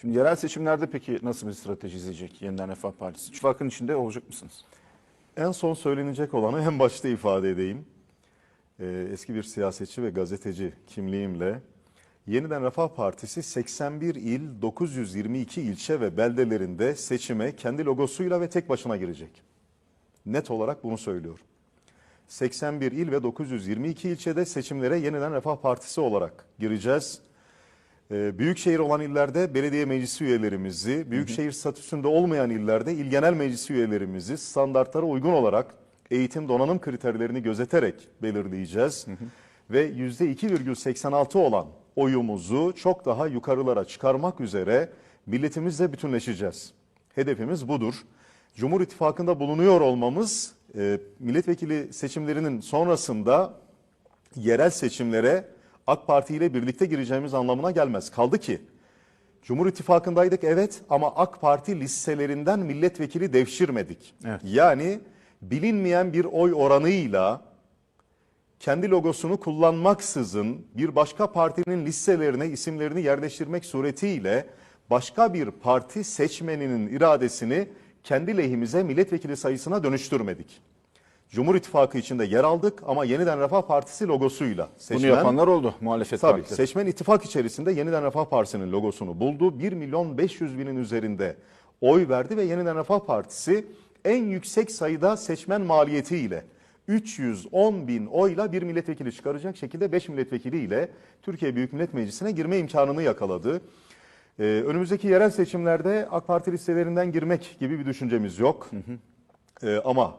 Şimdi yerel seçimlerde peki nasıl bir strateji izleyecek Yeniden Refah Partisi? İttifakın içinde olacak mısınız? En son söylenecek olanı en başta ifade edeyim. Ee, eski bir siyasetçi ve gazeteci kimliğimle Yeniden Refah Partisi 81 il, 922 ilçe ve beldelerinde seçime kendi logosuyla ve tek başına girecek. Net olarak bunu söylüyorum. 81 il ve 922 ilçede seçimlere Yeniden Refah Partisi olarak gireceğiz. Ee, Büyükşehir olan illerde belediye meclisi üyelerimizi, büyükşehir statüsünde olmayan illerde il genel meclisi üyelerimizi standartlara uygun olarak eğitim donanım kriterlerini gözeterek belirleyeceğiz. Ve %2,86 olan oyumuzu çok daha yukarılara çıkarmak üzere milletimizle bütünleşeceğiz. Hedefimiz budur. Cumhur İttifakı'nda bulunuyor olmamız e, milletvekili seçimlerinin sonrasında yerel seçimlere AK Parti ile birlikte gireceğimiz anlamına gelmez. Kaldı ki Cumhur İttifakı'ndaydık evet ama AK Parti listelerinden milletvekili devşirmedik. Evet. Yani bilinmeyen bir oy oranıyla kendi logosunu kullanmaksızın bir başka partinin listelerine isimlerini yerleştirmek suretiyle başka bir parti seçmeninin iradesini kendi lehimize milletvekili sayısına dönüştürmedik. Cumhur İttifakı içinde yer aldık ama Yeniden Refah Partisi logosuyla. Bunu Seçmen- yapanlar oldu muhalefet Tabii partileri. seçmen ittifak içerisinde Yeniden Refah Partisi'nin logosunu buldu. 1 milyon 500 binin üzerinde oy verdi ve Yeniden Refah Partisi en yüksek sayıda seçmen maliyetiyle 310 bin oyla bir milletvekili çıkaracak şekilde 5 milletvekiliyle Türkiye Büyük Millet Meclisi'ne girme imkanını yakaladı. Ee, önümüzdeki yerel seçimlerde AK Parti listelerinden girmek gibi bir düşüncemiz yok. Ee, ama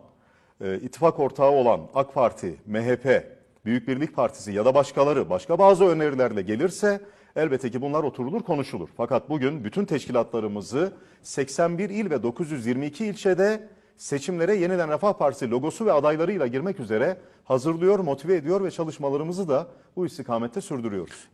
e, ittifak ortağı olan AK Parti, MHP, Büyük Birlik Partisi ya da başkaları başka bazı önerilerle gelirse elbette ki bunlar oturulur konuşulur. Fakat bugün bütün teşkilatlarımızı 81 il ve 922 ilçede seçimlere yeniden Refah Partisi logosu ve adaylarıyla girmek üzere hazırlıyor, motive ediyor ve çalışmalarımızı da bu istikamette sürdürüyoruz.